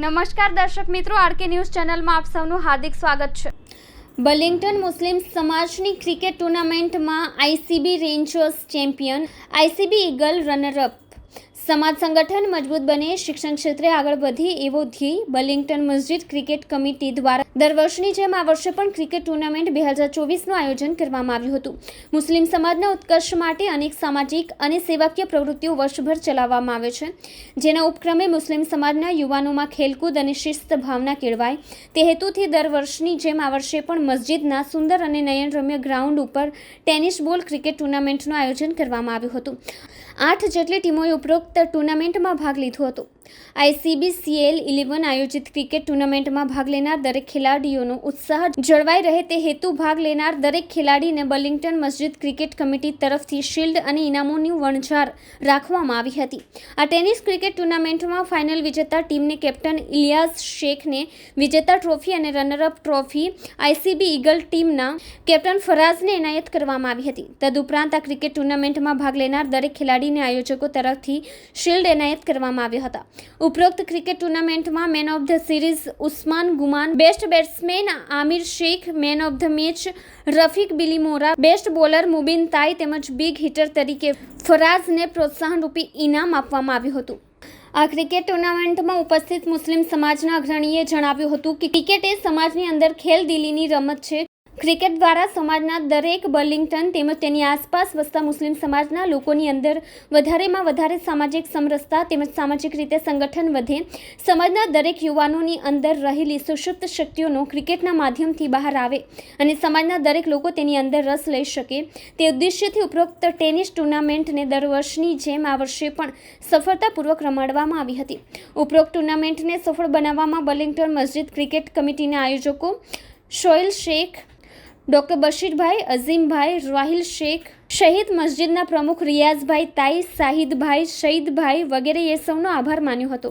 નમસ્કાર દર્શક મિત્રો, આરકે ન્યૂઝ ચેનલમાં આપ સૌનું હાર્દિક સ્વાગત છે. બલિંગ્ટન મુસ્લિમ સમાજની ક્રિકેટ ટુર્નામેન્ટમાં ICB Rangers champion, ICB Eagle runner up. સમાજ સંગઠન મજબૂત બને, શિક્ષણ ક્ષેત્રે આગળ વધે એવો ધ્યેય બલિંગ્ટન મસ્જિદ ક્રિકેટ કમિટી દ્વારા દર વર્ષની જેમ આ વર્ષે પણ ક્રિકેટ ટુર્નામેન્ટ બે હજાર ચોવીસનું આયોજન કરવામાં આવ્યું હતું. મુસ્લિમ સમાજના ઉત્કર્ષ માટે અનેક સામાજિક અને સેવાકીય પ્રવૃત્તિઓ વર્ષભર ચલાવવામાં આવે છે. જેના ઉપક્રમે મુસ્લિમ સમાજના યુવાનોમાં ખેલકૂદ અને શિસ્ત ભાવના કેળવાય. તે હેતુથી દર વર્ષની જેમ આ વર્ષે પણ મસ્જિદના સુંદર અને નયનરમ્ય ગ્રાઉન્ડ ઉપર ટેનિસ બોલ ક્રિકેટ ટુર્નામેન્ટનું આયોજન કરવામાં આવ્યું હતું. આઠ જેટલી ટીમોએ ઉપરોક્ત ટુર્નામેન્ટમાં ભાગ લીધો હતો. આઈસીબી સીએલ ઇલેવન આયોજિત ક્રિકેટ ટુર્નામેન્ટમાં ભાગ લેનાર દરેક ખેલાડીઓનો ઉત્સાહ જળવાઈ રહે તે હેતુ ભાગ લેનાર દરેક ખેલાડીને બલિંગ્ટન મસ્જિદ ક્રિકેટ કમિટી તરફથી શિલ્ડ અને ઇનામોની વણઝાર રાખવામાં આવી હતી. આ ટેનિસ ક્રિકેટ ટુર્નામેન્ટમાં ફાઇનલ વિજેતા ટીમને કેપ્ટન ઇલિયાસ શેખને વિજેતા ટ્રોફી અને runner up trophy ICB eagle ટીમના કેપ્ટન ફરાઝને એનાયત કરવામાં આવી હતી. તદુપરાંત આ ક્રિકેટ ટુર્નામેન્ટમાં ભાગ લેનાર દરેક ખેલાડીને આયોજકો તરફથી શિલ્ડ એનાયત કરવામાં આવ્યા હતા. ઉપરોક્ત ક્રિકેટ ટુર્નામેન્ટમાં man of the series Usman Guman best batsman Aamir Shaikh man of the match Rafiq Bilimora best bowler Mubin Tai તેમજ બિગ હિટર તરીકે ફરાઝને પ્રોત્સાહન રૂપી ઇનામ આપવામાં આવ્યું હતું. આ ક્રિકેટ ટુર્નામેન્ટમાં ઉપસ્થિત મુસ્લિમ સમાજના અગ્રણીએ જણાવ્યું હતું કે ક્રિકેટ એ સમાજની અંદર ખેલદિલીની રમત છે. ક્રિકેટ દ્વારા સમાજના દરેક બર્લિંગ્ટન તેમજ તેની આસપાસ વસતા મુસ્લિમ સમાજના લોકોની અંદર વધારેમાં વધારે સામાજિક સમરસતા તેમજ સામાજિક રીતે સંગઠન વધે. સમાજના દરેક યુવાનોની અંદર રહેલી સુષુપ્ત શક્તિઓનો ક્રિકેટના માધ્યમથી બહાર આવે અને સમાજના દરેક લોકો તેની અંદર રસ લઈ શકે. તે ઉદ્દેશ્યથી ઉપરોક્ત ટેનિસ ટુર્નામેન્ટને દર વર્ષની જેમ આ વર્ષે પણ સફળતાપૂર્વક રમાડવામાં આવી હતી. ઉપરોક્ત ટુર્નામેન્ટને સફળ બનાવવામાં બર્લિંગ્ટન મસ્જિદ ક્રિકેટ કમિટીના આયોજકો શોઇલ શેખ ડૉક્ટર બશીરભાઈ, અઝીમભાઈ, રાહિલ શેખ, શહીદ મસ્જિદના પ્રમુખ રિયાઝભાઈ તાઈ શાહિદભાઈ શહીદભાઈ વગેરેએ સૌનો આભાર માન્યો હતો.